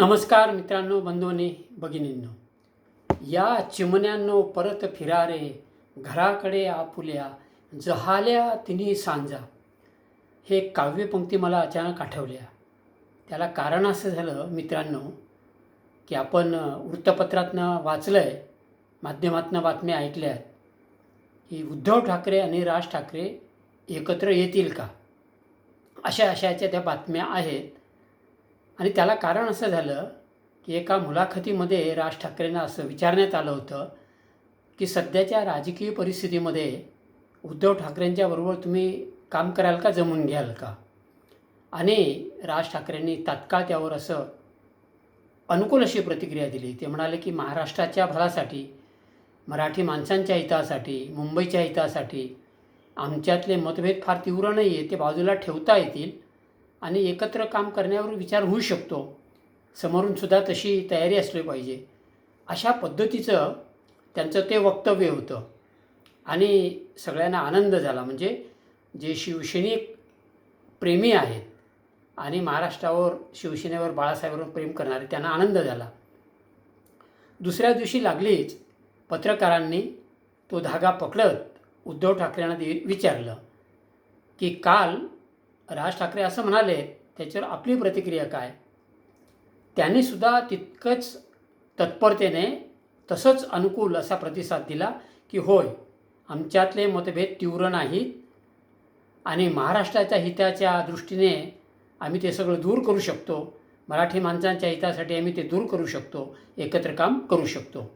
नमस्कार मित्रांनो बंधूंनी भगिनींनो. या चिमण्यांनो परत फिरारे घराकडे आपुल्या जहाल्या तिन्ही सांजा. हे काव्यपंक्ती मला अचानक आठवल्या. त्याला कारण असं झालं मित्रांनो की आपण वृत्तपत्रातनं वाचलं आहे माध्यमातनं बातम्या ऐकल्या आहेत की उद्धव ठाकरे आणि राज ठाकरे एकत्र येतील का? अशा अशाच्या त्या बातम्या आहेत. आणि त्याला कारण असं झालं की एका मुलाखतीमध्ये राज ठाकरेंना असं विचारण्यात आलं होतं की सध्याच्या राजकीय परिस्थितीमध्ये उद्धव ठाकरेंच्या बरोबर तुम्ही काम कराल का जमून घ्याल का? आणि राज ठाकरेंनी तात्काळ त्यावर असं अनुकूल अशी प्रतिक्रिया दिली. ते म्हणाले की महाराष्ट्राच्या भलासाठी मराठी माणसांच्या हितासाठी मुंबईच्या हितासाठी आमच्यातले मतभेद फार तीव्र नाही आहे ते बाजूला ठेवता येतील. आणि एकत्र काम करण्यावर विचार होऊ शकतो. समोरून सुद्धा तशी तयारी असली पाहिजे. अशा पद्धतीचं त्यांचं ते वक्तव्य होतं. आणि सगळ्यांना आनंद झाला. म्हणजे जे शिवसैनिक प्रेमी आहेत आणि महाराष्ट्रावर शिवसेनेवर बाळासाहेबांवर प्रेम करणारे त्यांना आनंद झाला. दुसऱ्या दिवशी लागलीच पत्रकारांनी तो धागा पकडत उद्धव ठाकरेंना दे विचारलं की काल राज ठाकरे असं म्हणाले त्याच्यावर आपली प्रतिक्रिया काय? त्यांनीसुद्धा तितकंच तत्परतेने तसंच अनुकूल असा प्रतिसाद दिला की होय आमच्यातले मतभेद तीव्र नाहीत आणि महाराष्ट्राच्या हिताच्या दृष्टीने आम्ही ते सगळं दूर करू शकतो. मराठी माणसांच्या हितासाठी आम्ही ते दूर करू शकतो एकत्र काम करू शकतो.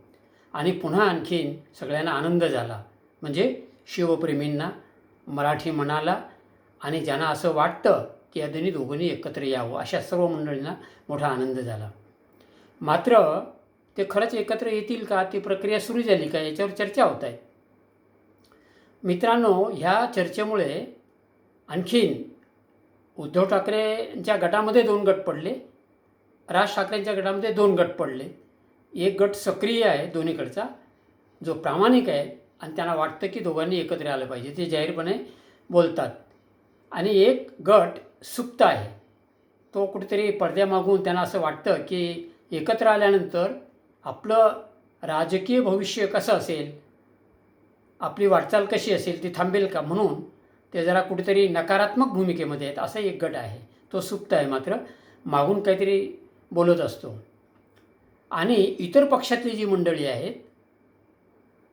आणि पुन्हा आणखीन सगळ्यांना आनंद झाला. म्हणजे शिवप्रेमींना मराठी मनाला आणि ज्यांना असं वाटतं की या दोन्ही दोघांनी एकत्र यावं अशा सर्व मंडळींना मोठा आनंद झाला. मात्र ते खरंच एकत्र येतील का? ती प्रक्रिया सुरू झाली का? याच्यावर चर्चा होत आहे. मित्रांनो ह्या चर्चेमुळे आणखीन उद्धव ठाकरेंच्या गटामध्ये दोन गट पडले. राज ठाकरेंच्या गटामध्ये दोन गट पडले. एक गट सक्रिय आहे दोन्हीकडचा जो प्रामाणिक आहे आणि त्यांना वाटतं की दोघांनी एकत्र आलं पाहिजे. ते जाहीरपणे बोलतात. आणि एक गट सुप्त आहे. तो कुठेतरी पडद्यामागून त्यांना असं वाटतं की एकत्र आल्यानंतर आपलं राजकीय भविष्य कसं असेल आपली वाटचाल कशी असेल ती थांबेल का म्हणून ते जरा कुठेतरी नकारात्मक भूमिकेमध्ये आहेत असा एक गट आहे. तो सुप्त आहे मात्र मागून काहीतरी बोलत असतो. आणि इतर पक्षातली जी मंडळी आहेत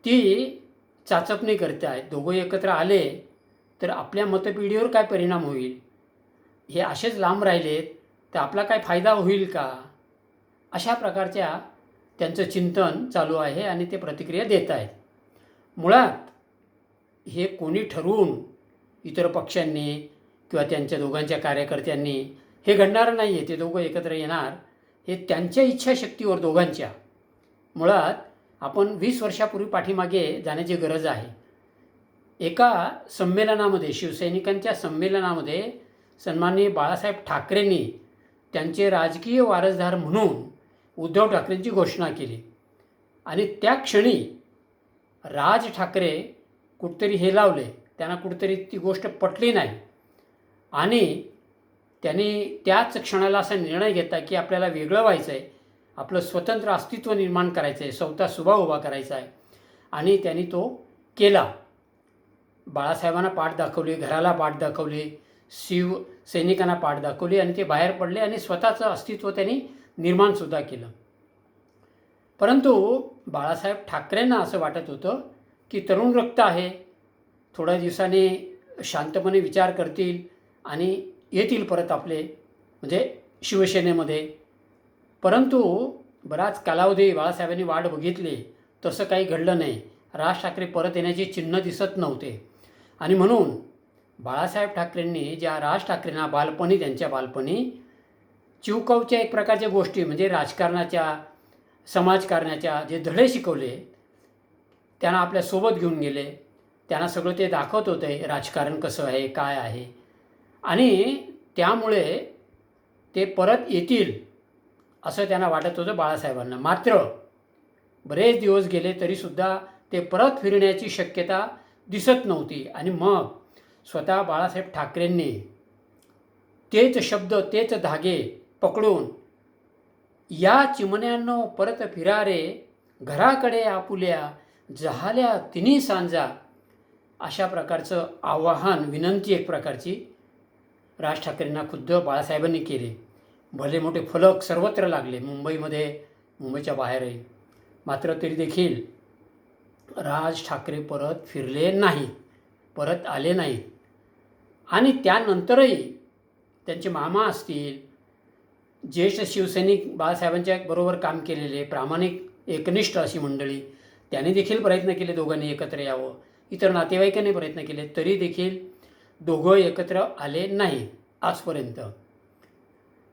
ती चाचपणी करते आहेत. दोघं एकत्र आले तर आपल्या मतपिढीवर काय परिणाम होईल? हे असेच लांब राहिलेत तर आपला काय फायदा होईल का? अशा प्रकारच्या त्यांचं चिंतन चालू आहे आणि ते प्रतिक्रिया देत आहेत. मुळात हे कोणी ठरवून इतर पक्षांनी किंवा त्यांच्या दोघांच्या कार्यकर्त्यांनी हे घडणार नाही आहे ते दोघं एकत्र येणार हे त्यांच्या इच्छाशक्तीवर दोघांच्या. मुळात आपण वीस वर्षापूर्वी पाठीमागे जाण्याची गरज आहे. एका संमेलनामध्ये शिवसैनिकांच्या संमेलनामध्ये सन्माननीय बाळासाहेब ठाकरेंनी त्यांचे राजकीय वारसदार म्हणून उद्धव ठाकरेंची घोषणा केली. आणि त्या क्षणी राज ठाकरे कुठतरी हे लावले. त्यांना कुठतरी ती गोष्ट पटली नाही. आणि त्यांनी त्याच क्षणाला असा निर्णय घेतला की आपल्याला वेगळं व्हायचं आहे आपलं स्वतंत्र अस्तित्व निर्माण करायचं आहे स्वतः सुभा उभा करायचा आहे. आणि त्यांनी तो केला. बाळासाहेबांना पाठ दाखवली घराला पाठ दाखवली शिव सैनिकांना पाठ दाखवली आणि ते बाहेर पडले आणि स्वतःचं अस्तित्व त्यांनी निर्माणसुद्धा केलं. परंतु बाळासाहेब ठाकरेंना असं वाटत होतं की तरुण रक्त आहे थोड्या दिवसांनी शांतपणे विचार करतील आणि येतील परत आपले म्हणजे शिवसेनेमध्ये. परंतु बराच कालावधी बाळासाहेबांनी वाट बघितली तसं काही घडलं नाही. राज ठाकरे परत येण्याची चिन्ह दिसत नव्हते. आणि म्हणून बाळासाहेब ठाकरेंनी ज्या राज ठाकरेंना बालपणी त्यांच्या बालपणी चिवकावच्या एक प्रकारच्या गोष्टी म्हणजे राजकारणाच्या समाजकारणाच्या जे धडे शिकवले त्यांना आपल्यासोबत घेऊन गेले. त्यांना सगळं ते दाखवत होते राजकारण कसं आहे काय आहे. आणि त्यामुळे ते परत येतील असं त्यांना वाटत होतं बाळासाहेबांना. मात्र बरेच दिवस गेले तरीसुद्धा ते परत फिरण्याची शक्यता दिसत नव्हती. आणि मग स्वतः बाळासाहेब ठाकरेंनी तेच शब्द तेच धागे पकडून या चिमण्यांनो परत फिरारे घराकडे आपुल्या जहाल्या तिन्ही सांजा अशा प्रकारचं आवाहन विनंती एक प्रकारची राज ठाकरेंना खुद्द बाळासाहेबांनी केले. भले मोठे फलक सर्वत्र लागले मुंबईमध्ये मुंबईच्या बाहेरही. मात्र तरी देखील राज ठाकरे परत फिरले नाही परत आले नाही. आणि त्यानंतरही त्यांचे मामा असतील ज्येष्ठ शिवसैनिक बाळासाहेबांच्या बरोबर काम केलेले प्रामाणिक एकनिष्ठ अशी मंडळी त्यांनी देखील प्रयत्न केले दोघांनी एकत्र यावं. इतर नातेवाईकांनी प्रयत्न केले तरी देखील दोघं एकत्र आले नाही आजपर्यंत.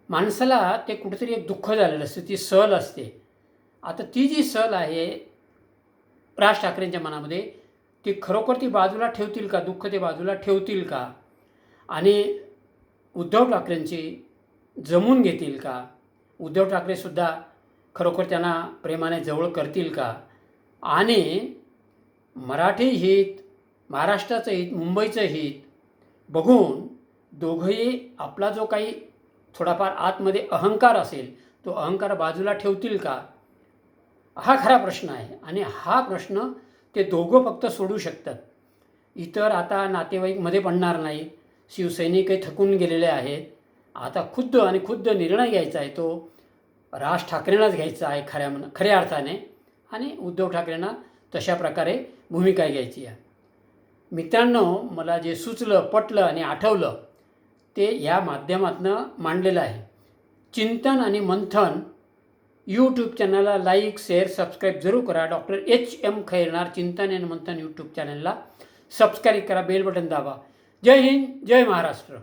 माणसाला ते कुठेतरी एक दुःख झालेलं असतं ती सहल असते. आता ती जी सहल आहे राज ठाकरेंच्या मनामध्ये ती खरोखर ती बाजूला ठेवतील का? दुःख ते बाजूला ठेवतील का? आणि उद्धव ठाकरेंची जमून घेतील का? उद्धव ठाकरेसुद्धा खरोखर त्यांना प्रेमाने जवळ करतील का? आणि मराठी हित महाराष्ट्राचं हित मुंबईचं हित बघून दोघंही आपला जो काही थोडाफार आतमध्ये अहंकार असेल तो अहंकार बाजूला ठेवतील का? हा खरा प्रश्न आहे. आणि हा प्रश्न ते दोघं फक्त सोडू शकतात. इतर आता नातेवाईकमध्ये पडणार नाही. शिवसैनिकही थकून गेलेले आहेत. आता खुद्द आणि खुद्द निर्णय घ्यायचा आहे. तो राज ठाकरेंनाच घ्यायचा आहे खऱ्या मन खऱ्या अर्थाने. आणि उद्धव ठाकरेंना तशा प्रकारे भूमिका घ्यायची आहे. मित्रांनो मला जे सुचलं पटलं आणि आठवलं ते या माध्यमातनं मांडलेलं आहे. चिंतन आणि मंथन यूट्यूब चॅनलला लाईक शेअर सबस्क्राईब जरूर करा. Doctor H M Khairnar Chintan आणि मंथन यूट्यूब चॅनलला सबस्क्राईब करा बेल बटन दाबा. जय हिंद जय महाराष्ट्र.